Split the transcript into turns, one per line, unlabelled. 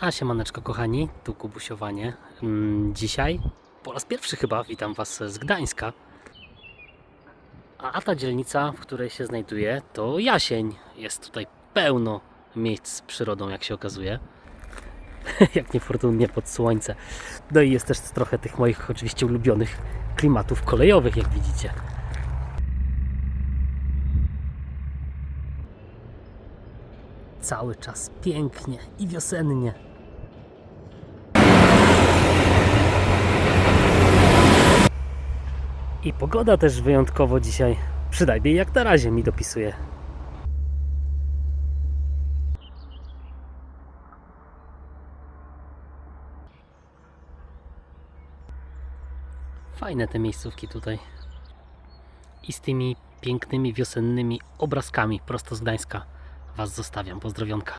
A siemaneczko kochani, tu Kubusiowanie. Mm, Dzisiaj po raz pierwszy chyba witam Was z Gdańska. A ta dzielnica, w której się znajduję, to Jasień. Jest tutaj pełno miejsc z przyrodą, jak się okazuje. jak niefortunnie pod słońce. No i jest też trochę tych moich oczywiście ulubionych klimatów kolejowych, jak widzicie. Cały czas pięknie i wiosennie. I pogoda też wyjątkowo dzisiaj, przynajmniej jak na razie mi dopisuje. Fajne te miejscówki tutaj. I z tymi pięknymi wiosennymi obrazkami prosto z Gdańska Was zostawiam. Pozdrowionka.